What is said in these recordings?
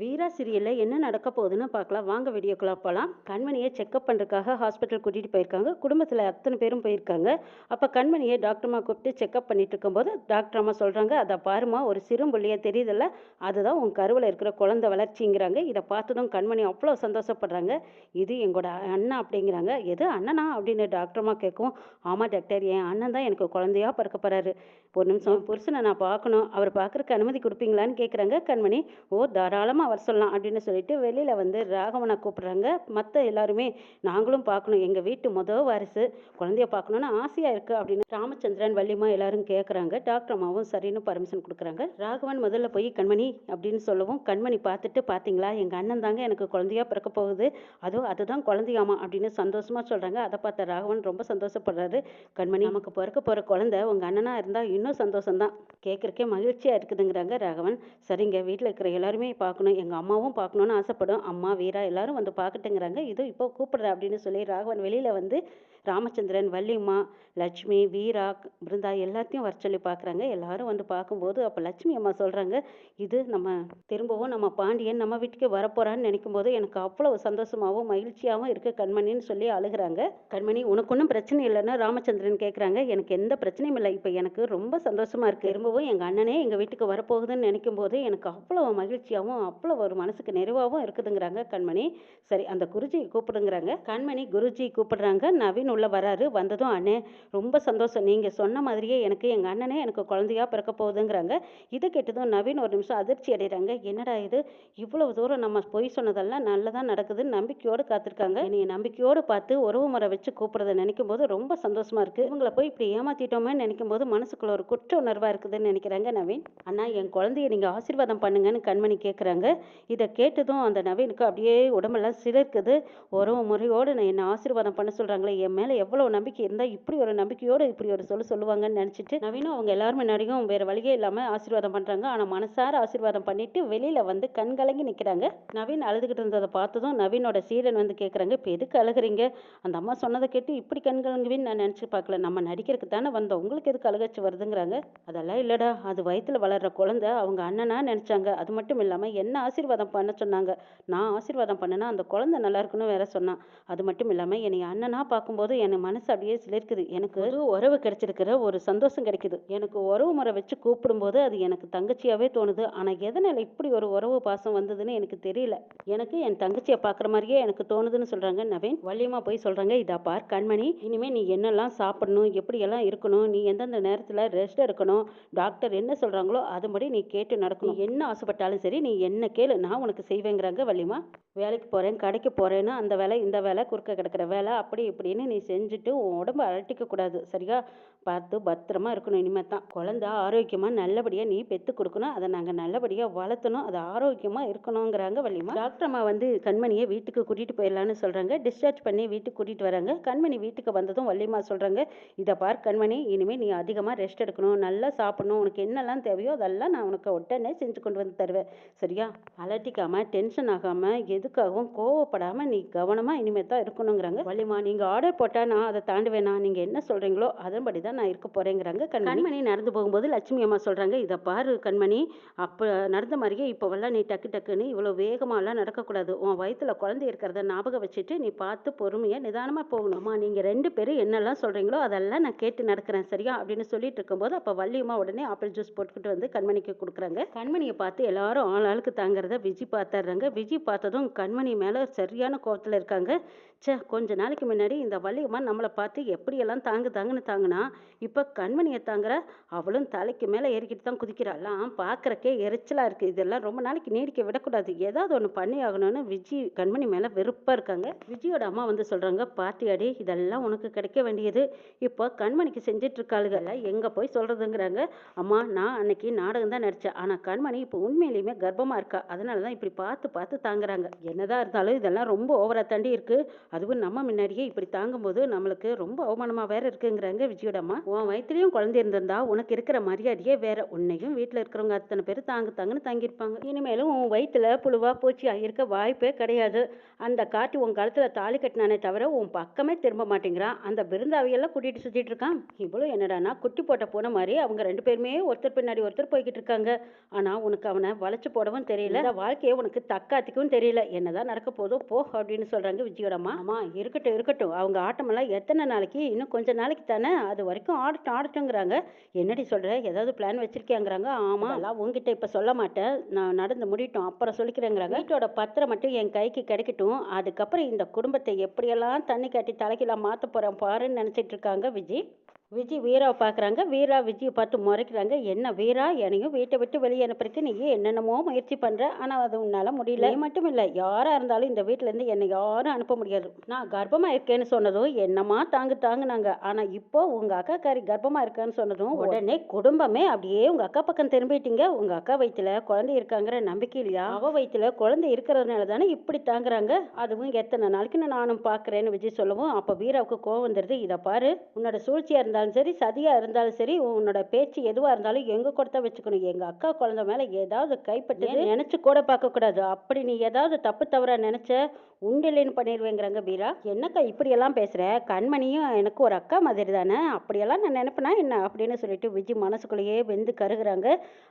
வீரா சீரியலில் என்ன நடக்க போகுதுன்னு பார்க்கலாம். வாங்க வீடியோக்குள்ள போகலாம் கண்மணியை செக்கப் பண்ணுறதுக்காக ஹாஸ்பிட்டல் கூட்டிகிட்டு போயிருக்காங்க. குடும்பத்தில் அத்தனை பேரும் போயிருக்காங்க. அப்போ கண்மணியை டாக்டர்மா கூப்பிட்டு செக்கப் பண்ணிட்டு இருக்கும்போது டாக்டர் அம்மா சொல்கிறாங்க அதை பாருமா ஒரு சிறும்புள்ளியாக தெரியுதில்ல. அதுதான் உன் கருவில் இருக்கிற குழந்தை வளர்ச்சிங்கிறாங்க. இதை பார்த்ததும் கண்மணி அவ்வளோ சந்தோஷப்படுறாங்க. இது எங்களோட அண்ணா அப்படிங்கிறாங்க. எது அண்ணனா? அப்படின்னு டாக்டர்மா கேட்கும் ஆமாம் டாக்டர் என் அண்ணன் தான் எனக்கு குழந்தையா பிறக்க போகிறாரு ஒரு நிமிஷம் புருஷனை நான் பார்க்கணும். அவர் பார்க்குறக்கு அனுமதி கொடுப்பீங்களான்னு கேட்குறாங்க கண்மணி. ஓ தாராளமாக அவர் சொல்லலாம் அப்படின்னு சொல்லிட்டு வெளியில் வந்து ராகவனை கூப்பிட்றாங்க. மற்ற எல்லாருமே நாங்களும் பார்க்கணும். எங்கள் வீட்டு மொதல் வாரிசு. குழந்தைய பார்க்கணுன்னு ஆசையாக இருக்குது அப்படின்னு ராமச்சந்திரன் வள்ளிமா எல்லாரும் கேட்குறாங்க டாக்டர் அம்மாவும் சரின்னு பர்மிஷன் கொடுக்குறாங்க. ராகவன் முதல்ல போய் கண்மணி அப்படின்னு சொல்லவும் கண்மணி பார்த்துட்டு பார்த்தீங்களா? எங்கள் அண்ணன் தாங்க எனக்கு குழந்தையா பிறக்க போகுது. அதுவும் அதுதான் குழந்தையாமா அப்படின்னு சந்தோஷமாக சொல்கிறாங்க அதை பார்த்த ராகவன் ரொம்ப சந்தோஷப்படுறாரு. கண்மணி நமக்கு பிறக்க போகிற குழந்தை உங்கள் அண்ணனாக இருந்தால் இன்னும் சந்தோஷம்தான். கேட்குறக்கே மகிழ்ச்சியாக இருக்குதுங்கிறாங்க ராகவன். சரிங்க வீட்டில் இருக்கிற எல்லாருமே பார்க்கணும். எங்கள் அம்மாவும் பார்க்கணுன்னு ஆசைப்படும். அம்மா வீரா எல்லாரும் வந்து பார்க்கட்டுங்கிறாங்க. இதோ இப்போ கூப்பிடுறேன் அப்படின்னு சொல்லி ராகவன் வெளியில் வந்து ராமச்சந்திரன் வள்ளிம்மா லட்சுமி வீரா பிருந்தா எல்லாத்தையும் வர சொல்லி பார்க்குறாங்க எல்லாரும் வந்து பார்க்கும்போது அப்போ லட்சுமி அம்மா சொல்கிறாங்க இது நம்ம திரும்பவும் நம்ம பாண்டியன் நம்ம வீட்டுக்கு வரப்போகிறான்னு நினைக்கும் போது எனக்கு அவ்வளோ சந்தோஷமாகவும் மகிழ்ச்சியாகவும் இருக்குது கண்மணின்னு சொல்லி அழுகிறாங்க. கண்மணி உனக்கு ஒன்றும் பிரச்சனை இல்லைன்னு ராமச்சந்திரன் கேட்குறாங்க எனக்கு எந்த பிரச்சனையும் இல்லை. இப்போ எனக்கு ரொம்ப சந்தோஷமாக இருக்குது திரும்பவும் எங்கள் அண்ணனே எங்கள் வீட்டுக்கு வரப்போகுதுன்னு நினைக்கும் போது எனக்கு அவ்வளோ மகிழ்ச்சியாகவும் அவ்வளோ ஒரு மனசுக்கு நிறைவாகவும் இருக்குதுங்கிறாங்க கண்மணி. சரி அந்த குருஜியை கூப்பிடுங்கிறாங்க. கண்மணி குருஜி கூப்பிடுறாங்க. நவீன் உள்ளே வராரு. வந்ததும் அண்ணே ரொம்ப சந்தோஷம். நீங்கள் சொன்ன மாதிரியே எனக்கு எங்கள் அண்ணனே எனக்கு குழந்தையாக பிறக்க போகுதுங்கிறாங்க. இதை கேட்டதும் நவீன் ஒரு நிமிஷம் அதிர்ச்சி அடைகிறாங்க என்னடா இது? இவ்வளவு தூரம் நம்ம பொய் சொன்னதெல்லாம் நல்லதாக நடக்குதுன்னு நம்பிக்கையோடு காத்திருக்காங்க. நீ நம்பிக்கையோடு பார்த்து உறவு முறை வச்சு கூப்பிடுறத நினைக்கும் போது ரொம்ப சந்தோஷமாக இருக்குது இவங்களை போய் இப்படி ஏமாற்றிட்டோமே நினைக்கும் போது மனசுக்குள்ள ஒரு குற்ற உணர்வாக இருக்குதுன்னு நினைக்கிறாங்க நவீன். அண்ணா என் குழந்தைய நீங்கள் ஆசீர்வாதம் பண்ணுங்கன்னு கண்மணி கேட்குறாங்க இதை கேட்டதும் அந்த நவீனுக்கு அப்படியே உடம்பெல்லாம் சிலிர்க்குது. உறவு முறையோடு நான் என்ன ஆசீர்வாதம் பண்ண சொல்கிறாங்களே என் மேலே எவ்வளவு நம்பிக்கை இருந்தால் இப்படி ஒரு நம்பிக்கையோடு இப்படி ஒரு சொல்லு சொல்லுவாங்கன்னு நினச்சிட்டு நவீனும் அவங்க எல்லாரும் முன்னாடியும் வேறு வழியே இல்லாமல் ஆசீர்வாதம் பண்ணுறாங்க ஆனால் மனசார ஆசீர்வாதம் பண்ணிட்டு வெளியில் வந்து கண் கலங்கி நிற்கிறாங்க நவீன் அழுதுகிட்டு இருந்ததை பார்த்ததும் நவீனோட சீரன் வந்து கேட்குறாங்க இப்போ எதுக்கு அழுகுறீங்க? அந்த அம்மா சொன்னதை கேட்டு இப்படி கண் கலங்குவின்னு நான் நினச்சி பார்க்கல. நம்ம நடிக்கிறதுக்கு தானே வந்தோம். உங்களுக்கு எதுக்கு அழுகச்சு வருதுங்கிறாங்க. அதெல்லாம் இல்லைடா. அது வயித்துல வளர்கிற குழந்தை. அவங்க அண்ணனா நினச்சாங்க. அது மட்டும் இல்லாமல் என்ன ஆசீர்வாதம் பண்ண சொன்னாங்க? நான் ஆசீர்வாதம் பண்ணனா அந்த குழந்தை நல்லா இருக்குன்னு வேற சொன்னான். அது மட்டும் இல்லாமல் என்னை அண்ணனாக பார்க்கும்போது என் மனசு அப்படியே சிலிர்க்குது. எனக்கு ஒரு உறவு கிடைச்சிருக்கிற ஒரு சந்தோஷம் கிடைக்குது. எனக்கு உறவு முறை வச்சு கூப்பிடும்போது அது எனக்கு தங்கச்சியாவே தோணுது. ஆனால் எதனால இப்படி ஒரு உறவு பாசம் வந்ததுன்னு எனக்கு தெரியல. எனக்கு என் தங்கச்சியை பார்க்குற மாதிரியே எனக்கு தோணுதுன்னு சொல்கிறாங்க நவீன். வள்ளியம்மா போய் சொல்கிறாங்க இதா பார் கண்மணி இனிமேல் நீ என்னெல்லாம் சாப்பிடணும் எப்படியெல்லாம் இருக்கணும் நீ எந்தெந்த நேரத்தில் ரெஸ்ட் எடுக்கணும் டாக்டர் என்ன சொல்கிறாங்களோ அதுபடி நீ கேட்டு நடக்கணும். என்ன ஆசைப்பட்டாலும் சரி நீ என்ன கேளு நான் உனக்கு செய்வேங்கிறாங்க வள்ளியம்மா. வேலைக்கு போகிறேன் கடைக்கு போகிறேன்னு அந்த வேலை இந்த வேலை குறுக்க கிடக்கிற வேலை அப்படி இப்படின்னு நீ செஞ்சுட்டு உன் உடம்ப அழட்டிக்க கூடாது. சரியா? பார்த்து பத்திரமா இருக்கணும் இனிமேல் தான். குழந்த ஆரோக்கியமாக நல்லபடியாக நீ பெற்று கொடுக்கணும். அதை நாங்கள் நல்லபடியாக வளர்த்தணும். அது ஆரோக்கியமாக இருக்கணுங்கிறாங்க வள்ளிமா. டாக்டர் அம்மா வந்து கண்மணியை வீட்டுக்கு கூட்டிகிட்டு போயிடலான்னு சொல்கிறாங்க டிஸ்சார்ஜ் பண்ணி வீட்டுக்கு கூட்டிகிட்டு வராங்க. கண்மணி வீட்டுக்கு வந்ததும் வள்ளிமா சொல்கிறாங்க இதை பார் கண்மணி இனிமேல் நீ அதிகமாக ரெஸ்ட் எடுக்கணும். நல்லா சாப்பிடணும். உனக்கு என்னெல்லாம் தேவையோ அதெல்லாம் நான் உனக்கு உடனே செஞ்சு கொண்டு வந்து தருவேன். சரியா? அலட்டிக்காமல் டென்ஷன் ஆகாமல் எதுக்காகவும் கோவப்படாமல் நீ கவனமாக இனிமேல் தான் இருக்கணுங்கிறாங்க வள்ளிமா. நீங்கள் ஆர்டர் போட்டால் நான் அதை தாண்டுவேனா? நீங்கள் என்ன சொல்கிறீங்களோ அதன்படி தான் நான் இருக்க போகிறேங்கிறாங்க கண்மணி. நடந்து போகும்போது லட்சுமி அம்மா சொல்கிறாங்க இதை பாரு கண்மணி அப்போ நடந்த மாதிரியே இப்போவெல்லாம் நீ டக்கு டக்குன்னு இவ்வளோ வேகமாலாம் நடக்கக்கூடாது. உன் வயிற்றில் குழந்தை இருக்கிறத ஞாபகம் வச்சுட்டு நீ பார்த்து பொறுமையாக நிதானமாக போகணும். அம்மா நீங்கள் ரெண்டு பேரும் என்னெல்லாம் சொல்கிறீங்களோ அதெல்லாம் நான் கேட்டு நடக்கிறேன் சரியா? அப்படின்னு சொல்லிட்டு இருக்கும்போது அப்போ வள்ளியம்மா உடனே ஆப்பிள் ஜூஸ் போட்டுக்கிட்டு வந்து கண்மணிக்கு கொடுக்குறாங்க. கண்மணியை பார்த்து எல்லாரும் ஆள் ஆளுக்கு தாங்கிறத விஜி பார்த்துடுறாங்க. விஜி பார்த்ததும் கண்மணி மேலே சரியான கோபத்தில் இருக்காங்க. சே கொஞ்ச நாளைக்கு முன்னாடி இந்த வள்ளி வள்ளியம்மா நம்மளை பார்த்து எப்படியெல்லாம் தாங்கு தாங்குன்னு தாங்குனா இப்போ கண்மணியை தாங்குற அவளும் தலைக்கு மேலே ஏறிக்கிட்டு தான் குதிக்கிறாள்லாம் பார்க்குறக்கே எரிச்சலாக இருக்குது இதெல்லாம் ரொம்ப நாளைக்கு நீடிக்க விடக்கூடாது. ஏதாவது ஒன்று பண்ணி ஆகணும்னு விஜி கண்மணி மேலே வெறுப்பாக இருக்காங்க. விஜயோட அம்மா வந்து சொல்கிறாங்க பாட்டியாடி இதெல்லாம் உனக்கு கிடைக்க வேண்டியது. இப்போ கண்மணிக்கு செஞ்சிட்டு எங்கே போய் சொல்கிறதுங்கிறாங்க அம்மா நான் அன்னைக்கு நாடகம் தான் நடித்தேன் ஆனால் கண்மணி இப்போ உண்மையிலேயுமே கர்ப்பமாக இருக்கா? அதனால தான் இப்படி பார்த்து பார்த்து தாங்குறாங்க. என்னதான் இருந்தாலும் இதெல்லாம் ரொம்ப ஓவரா தாண்டி இருக்கு. அதுவும் நம்ம முன்னாடியே இப்படி தாங்க தாங்கும்போது நம்மளுக்கு ரொம்ப அவமானமாக வேற இருக்குங்கிறாங்க விஜயோட அம்மா. உன் வயிற்றுலையும் குழந்தை இருந்திருந்தா உனக்கு இருக்கிற மரியாதையே வேற. உன்னையும் வீட்டில் இருக்கிறவங்க அத்தனை பேர் தாங்கு தாங்குன்னு தங்கியிருப்பாங்க. இனிமேலும் உன் வயிற்றுல புழுவா பூச்சி இருக்க வாய்ப்பே கிடையாது. அந்த காட்டி உன் கழுத்துல தாலி கட்டினானே தவிர உன் பக்கமே திரும்ப மாட்டேங்கிறான். அந்த விருந்தாவையெல்லாம் கூட்டிட்டு சுத்திட்டு இருக்கான். இவ்வளோ என்னடானா குட்டி போட்ட போன மாதிரி அவங்க ரெண்டு பேருமே ஒருத்தர் பின்னாடி ஒருத்தர் போய்கிட்டு இருக்காங்க. ஆனா உனக்கு அவனை வளைச்சு போடவும் தெரியல. இந்த வாழ்க்கையை உனக்கு தக்காத்துக்கும் தெரியல. என்னதான் நடக்க போதோ போ அப்படின்னு சொல்றாங்க விஜயோட அம்மா இருக்கட்டும் இருக்கட்டும். அவங்க ஆட்டமெல்லாம் எத்தனை நாளைக்கு? இன்னும் கொஞ்ச நாளைக்கு தானே? அது வரைக்கும் ஆடட்டும் ஆடட்டுங்கிறாங்க என்னடி சொல்கிற ஏதாவது பிளான் வச்சிருக்கியாங்கிறாங்க. ஆமாம் எல்லாம் உங்ககிட்ட இப்போ சொல்ல மாட்டேன். நான் நடந்து முடியட்டும் அப்புறம் சொல்லிக்கிறேங்கிறாங்க. வீட்டோட பத்திரம் மட்டும் என் கைக்கு கிடைக்கட்டும். அதுக்கப்புறம் இந்த குடும்பத்தை எப்படியெல்லாம் தண்ணி காட்டி தலைக்கெல்லாம் மாற்ற போகிறேன் பாருன்னு நினச்சிட்டு இருக்காங்க விஜய் விஜய் வீராவை பார்க்குறாங்க வீரா விஜயை பார்த்து முறைக்கிறாங்க. என்ன வீரா? என்னையும் வீட்டை விட்டு வெளியே அனுப்புறதுக்கு நீ என்னென்னமோ முயற்சி பண்ணுற ஆனால் அது உன்னால் முடியல. நீ மட்டும் இல்லை. யாராக இருந்தாலும் இந்த வீட்டிலேருந்து என்னை யாரும் அனுப்ப முடியாது. நான் கர்ப்பமாக இருக்கேன்னு சொன்னதும் என்னமா தாங்கு தாங்குனாங்க. ஆனால் இப்போ உங்கள் அக்கா அக்காக்காரி கர்ப்பமாக இருக்கான்னு சொன்னதும் உடனே குடும்பமே அப்படியே உங்கள் அக்கா பக்கம் திரும்பிட்டீங்க. உங்கள் அக்கா வயிற்றுல குழந்தை இருக்காங்கிற நம்பிக்கை இல்லையா? அவள் வயிற்றுல குழந்தை இருக்கிறதுனால தானே இப்படி தாங்குறாங்க? அதுவும் எத்தனை நாளைக்கு நானும் பார்க்குறேன்னு விஜய் சொல்லவும் அப்போ வீராவுக்கு கோவம் வந்துடுது இதை பாரு உன்னோட சூழ்ச்சியாக இருந்தால் இருந்தாலும் சரி சதியாக இருந்தாலும் சரி உன்னோட பேச்சு எதுவாக இருந்தாலும் எங்கள் கூட தான் வச்சுக்கணும்? எங்கள் அக்கா குழந்தை மேலே ஏதாவது கைப்பட்டு நினச்சி கூட பார்க்கக்கூடாது அப்படி நீ ஏதாவது தப்பு தவறாக நினச்ச உண்டில்லைன்னு பண்ணிடுவேங்கிறாங்க வீரா என்னக்கா இப்படியெல்லாம் பேசுகிற கண்மணியும் எனக்கு ஒரு அக்கா மாதிரி தானே? அப்படியெல்லாம் நான் நினப்பினா என்ன? அப்படின்னு சொல்லிட்டு விஜய் மனசுக்குள்ளேயே வெந்து கருகிறாங்க.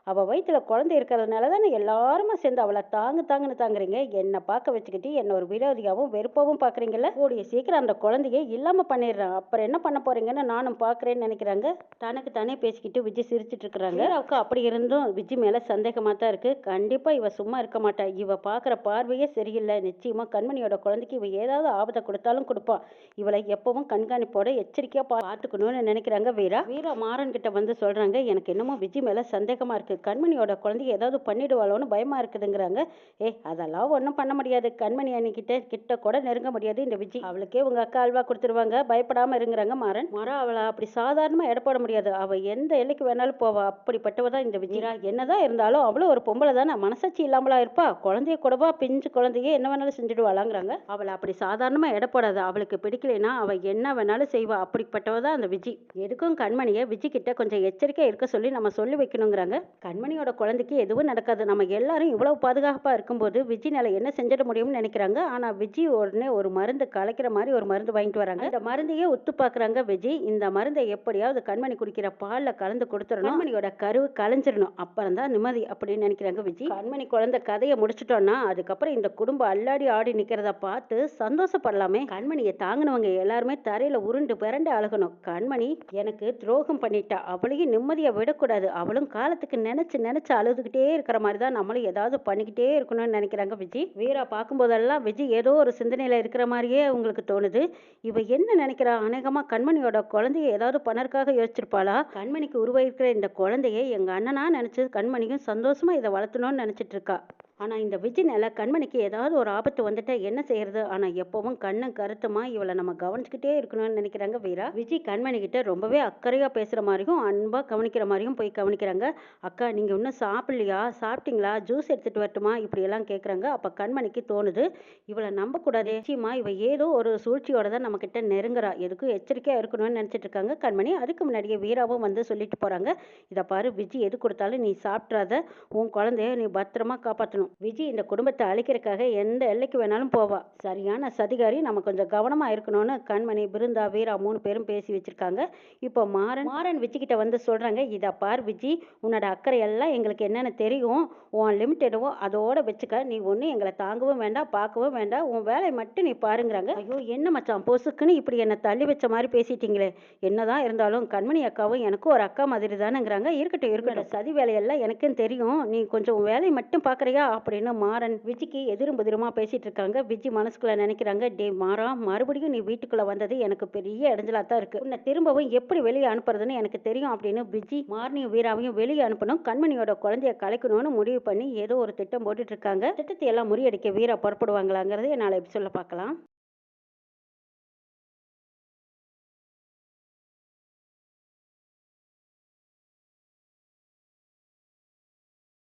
அவள் வயிற்றுல குழந்தை இருக்கிறதுனால தானே எல்லாருமே சேர்ந்து அவளை தாங்கு தாங்குன்னு தாங்குறீங்க. என்னை பார்க்க வச்சுக்கிட்டு என்னை ஒரு விரோதியாகவும் வெறுப்பாகவும் பார்க்குறீங்கல்ல? கூடிய சீக்கிரம் அந்த குழந்தைய இல்லாமல் பண்ணிடுறான். அப்புறம் என்ன பண்ண போகிறீங்கன்னு நானும் பார்க்குறேன்னு நினைக்கிறாங்க. தனக்கு தானே பேசிக்கிட்டு விஜய் சிரிச்சிட்டு இருக்கிறாங்க அவக்கு அப்படி இருந்தும் விஜய் மேலே சந்தேகமாக தான் இருக்குது கண்டிப்பாக இவ சும்மா இருக்க மாட்டா. இவ பார்க்குற பார்வையே சரியில்லை. நிச்சயமாக கண்மணியோட குழந்தைக்கு இவ ஏதாவது ஆபத்தை கொடுத்தாலும் கொடுப்பா. இவளை எப்பவும் கண்காணிப்போட எச்சரிக்கையாக பார்த்துக்கணும்னு நினைக்கிறாங்க வீரா. வீரா மாறன் கிட்ட வந்து சொல்கிறாங்க எனக்கு என்னமோ விஜய் மேலே சந்தேகமாக இருக்குது கண்மணியோட குழந்தைய ஏதாவது பண்ணிடுவாளோன்னு பயமாக இருக்குதுங்கிறாங்க. ஏ அதெல்லாம் ஒன்றும் பண்ண முடியாது. கண்மணி அன்னிக்கிட்ட கிட்ட கூட நெருங்க முடியாது. இந்த விஜய் அவளுக்கே உங்கள் அக்கா அல்வா கொடுத்துருவாங்க. பயப்படாமல் இருங்கிறாங்க மாறன். மரம் அவளை அப்படி சாதாரணமாக எடை போட முடியாது. அவள் எந்த எல்லைக்கு வேணாலும் போவா. அப்படிப்பட்டவ தான் இந்த விஜயா. என்னதான் இருந்தாலும் அவளும் ஒரு பொம்பளை தானே. மனசாட்சி இல்லாமலா இருப்பா. குழந்தைய கூடவா பிஞ்சு குழந்தைய என்ன வேணாலும் செஞ்சுடுவாளாங்கிறாங்க. அவளை அப்படி சாதாரணமாக எடை போடாது. அவளுக்கு பிடிக்கலைன்னா அவள் என்ன வேணாலும் செய்வா. அப்படிப்பட்டவ தான் அந்த விஜி எதுக்கும் கண்மணியை விஜி கிட்ட கொஞ்சம் எச்சரிக்கை இருக்க சொல்லி நம்ம சொல்லி வைக்கணுங்கிறாங்க. கண்மணியோட குழந்தைக்கு எதுவும் நடக்காது. நம்ம எல்லாரும் இவ்வளவு பாதுகாப்பாக இருக்கும்போது விஜி நிலை என்ன செஞ்சிட முடியும்னு நினைக்கிறாங்க. ஆனால் விஜி உடனே ஒரு மருந்து கலைக்கிற மாதிரி ஒரு மருந்து வாங்கிட்டு வராங்க. இந்த மருந்தையே உத்து பார்க்குறாங்க விஜய். இந்த மருந்தை எப்படியாவது கண்மணி குடிக்கிற பாலில் கலந்து கொடுத்துடணும் கண்மணியோட கருவு கலைஞ்சிடணும் அப்புறம் தான் நிம்மதி அப்படின்னு நினைக்கிறாங்க விஜய் கண்மணி குழந்தை கதையை முடிச்சிட்டோம்னா அதுக்கப்புறம் இந்த குடும்பம் அல்லாடி ஆடி நிற்கிறத பார்த்து சந்தோஷப்படலாமே. கண்மணியை தாங்கினவங்க எல்லாருமே தரையில உருண்டு பிறண்டு அழகணும். கண்மணி எனக்கு துரோகம் பண்ணிட்டா அவளையும் நிம்மதியை விடக்கூடாது. அவளும் காலத்துக்கு நினைச்சு நினைச்சு அழுதுகிட்டே இருக்கிற மாதிரி தான் நம்மளும் ஏதாவது பண்ணிக்கிட்டே இருக்கணும்னு நினைக்கிறாங்க விஜய் வீரா பார்க்கும்போதெல்லாம் விஜய் ஏதோ ஒரு சிந்தனையில இருக்கிற மாதிரியே உங்களுக்கு தோணுது. இவ என்ன நினைக்கிறா? அநேகமா கண்மணியோட குழந்தைய ஏதாவது பணருக்காக யோசிச்சிருப்பாளா? கண்மணிக்கு உருவாயிருக்கிற இந்த குழந்தைய எங்க அண்ணனா நினைச்சு கண்மணியும் சந்தோஷமா இதை வளர்த்தணும்னு நினைச்சிட்டு இருக்கா. ஆனால் இந்த விஜய்னால கண்மணிக்கு ஏதாவது ஒரு ஆபத்து வந்துட்டா என்ன செய்யறது? ஆனால் எப்பவும் கண்ணும் கருத்துமா இவளை நம்ம கவனிச்சுக்கிட்டே இருக்கணும்னு நினைக்கிறாங்க வீரா. விஜய் கண்மணி கிட்ட ரொம்பவே அக்கறையாக பேசுகிற மாதிரியும் அன்பாக கவனிக்கிற மாதிரியும் போய் கவனிக்கிறாங்க. அக்கா நீங்கள் இன்னும் சாப்பிட்லையா? சாப்பிட்டீங்களா? ஜூஸ் எடுத்துகிட்டு வரட்டுமா? இப்படியெல்லாம் கேட்குறாங்க அப்போ கண்மணிக்கு தோணுது இவளை நம்பக்கூடாது. நிச்சயமா இவ ஏதோ ஒரு சூழ்ச்சியோட தான் நம்மக்கிட்ட நெருங்குறா. எதுக்கும் எச்சரிக்கையாக இருக்கணும்னு நினச்சிட்டு இருக்காங்க. கண்மணி அதுக்கு முன்னாடியே வீராவும் வந்து சொல்லிட்டு போகிறாங்க இதை பாரு விஜய் எது கொடுத்தாலும் நீ சாப்பிட்றாத. உன் குழந்தைய நீ பத்திரமா காப்பாற்றணும் விஜய் இந்த குடும்பத்தை அழிக்கிறதுக்காக எந்த எல்லைக்கு வேணாலும் போவா. சரியான சதிகாரி நம்ம கொஞ்சம் கவனமா இருக்கணும்னு கண்மணி பிருந்தா வீரா மூணு பேரும் பேசி வச்சிருக்காங்க. இப்போ மாறன் மாறன் விஜய்கிட்ட வந்து சொல்றாங்க இதை பார் விஜய் உன்னோட அக்கறை எல்லாம் எங்களுக்கு என்னென்னு தெரியும். உன் லிமிட் என்னவோ அதோட வச்சுக்க. நீ ஒன்றும் எங்களை தாங்கவும் வேண்டாம் பார்க்கவும் வேண்டாம். உன் வேலையை மட்டும் நீ பாருங்கிறாங்க. ஐயோ என்ன மச்சான் பொசுக்குன்னு இப்படி என்னை தள்ளி வச்ச மாதிரி பேசிட்டீங்களே. என்னதான் இருந்தாலும் கண்மணி அக்காவும் எனக்கும் ஒரு அக்கா மாதிரி தானேங்கிறாங்க இருக்கட்டும். இருக்கட்டும் சதி வேலையெல்லாம் எனக்கும் தெரியும். நீ கொஞ்சம் உன் வேலையை மட்டும் பார்க்குறியா அப்படின்னு மாறன் விஜிக்கு எதிரும் புதிரமாக பேசிட்டு இருக்காங்க. விஜி மனசுக்குள்ள நினைக்கிறாங்க டே மாறா மறுபடியும் நீ வீட்டுக்குள்ள வந்தது எனக்கு பெரிய இடைஞ்சலா தான் இருக்கு. உன்னை திரும்பவும் எப்படி வெளியே அனுப்புறதுன்னு எனக்கு தெரியும் அப்படின்னு விஜி மாறனையும் வீராவையும் வெளியே அனுப்பணும். கண்மணியோட குழந்தைய கலைக்கணும்னு முடிவு பண்ணி ஏதோ ஒரு திட்டம் போட்டுட்டு இருக்காங்க. திட்டத்தை எல்லாம் முறியடிக்க வீரா புறப்படுவாங்களாங்கிறது என்னால் சொல்ல பார்க்கலாம்.